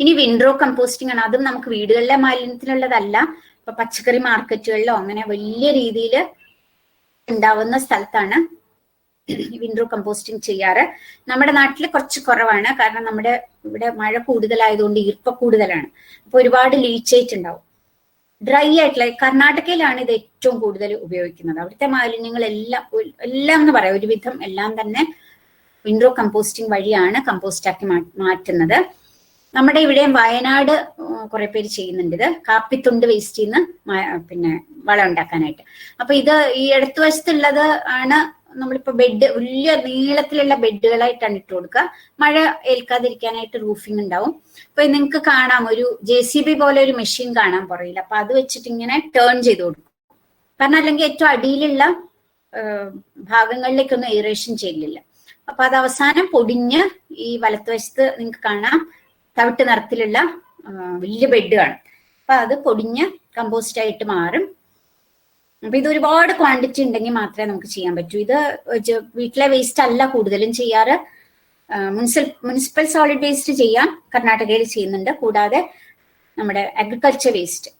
ഇനി വിൻഡ്രോ കമ്പോസ്റ്റിംഗ് ആണ്. അതും നമുക്ക് വീടുകളിലെ മാലിന്യത്തിനുള്ളതല്ല. ഇപ്പൊ പച്ചക്കറി മാർക്കറ്റുകളിലോ അങ്ങനെ വലിയ രീതിയിൽ ഉണ്ടാവുന്ന സ്ഥലത്താണ് വിൻഡ്രോ കമ്പോസ്റ്റിംഗ് ചെയ്യാറ്. നമ്മുടെ നാട്ടിൽ കുറച്ച് കുറവാണ്. കാരണം നമ്മുടെ ഇവിടെ മഴ കൂടുതലായതുകൊണ്ട് ഈർപ്പ കൂടുതലാണ്. അപ്പൊ ഒരുപാട് ലീച്ചേറ്റ് ഉണ്ടാവും. ഡ്രൈ ആയിട്ടുള്ള കർണാടകയിലാണ് ഇത് ഏറ്റവും കൂടുതൽ ഉപയോഗിക്കുന്നത്. അവിടുത്തെ മാലിന്യങ്ങൾ എല്ലാം എല്ലാം എന്ന് പറയാം. ഒരുവിധം എല്ലാം തന്നെ വിൻഡ്രോ കമ്പോസ്റ്റിംഗ് വഴിയാണ് കമ്പോസ്റ്റ് ആക്കി മാറ്റുന്നത്. നമ്മുടെ ഇവിടെ വയനാട് കുറെ പേര് ചെയ്യുന്നുണ്ട് ഇത്. കാപ്പിത്തുണ്ട് വേസ്റ്റ് ചെയ്യുന്ന പിന്നെ വളം ഉണ്ടാക്കാനായിട്ട്. അപ്പൊ ഇത് ഈ ഇടത്തു വശത്തുള്ളത് ആണ് നമ്മളിപ്പോ ബെഡ് വലിയ നീളത്തിലുള്ള ബെഡുകളായിട്ടാണ് ഇട്ട് കൊടുക്കുക. മഴ ഏൽക്കാതിരിക്കാനായിട്ട് റൂഫിംഗ് ഉണ്ടാവും. അപ്പൊ നിങ്ങൾക്ക് കാണാം. ഒരു ജെ സി ബി പോലെ ഒരു മെഷീൻ കാണാൻ പറയില്ല അപ്പൊ അത് വെച്ചിട്ട് ഇങ്ങനെ ടേൺ ചെയ്ത് കൊടുക്കും. കാരണം അല്ലെങ്കിൽ ഏറ്റവും അടിയിലുള്ള ഭാഗങ്ങളിലേക്കൊന്നും എയറേഷൻ ചെയ്യില്ല അപ്പൊ അത് അവസാനം പൊടിഞ്ഞ് ഈ വലത്തുവശത്ത് നിങ്ങൾക്ക് കാണാം. തവിട്ട് നിറത്തിലുള്ള വലിയ ബെഡ് കാണും. അപ്പൊ അത് പൊടിഞ്ഞ് കമ്പോസ്റ്റ് ആയിട്ട് മാറും. അപ്പൊ ഇത് ഒരുപാട് ക്വാണ്ടിറ്റി ഉണ്ടെങ്കിൽ മാത്രമേ നമുക്ക് ചെയ്യാൻ പറ്റൂ. ഇത് വീട്ടിലെ വേസ്റ്റ് അല്ല കൂടുതലും ചെയ്യാറ്. മുനിസിപ്പൽ മുനിസിപ്പൽ സോളിഡ് വേസ്റ്റ് ചെയ്യാം. കർണാടകയിൽ ചെയ്യുന്നുണ്ട്. കൂടാതെ നമ്മുടെ അഗ്രികൾച്ചർ വേസ്റ്റ്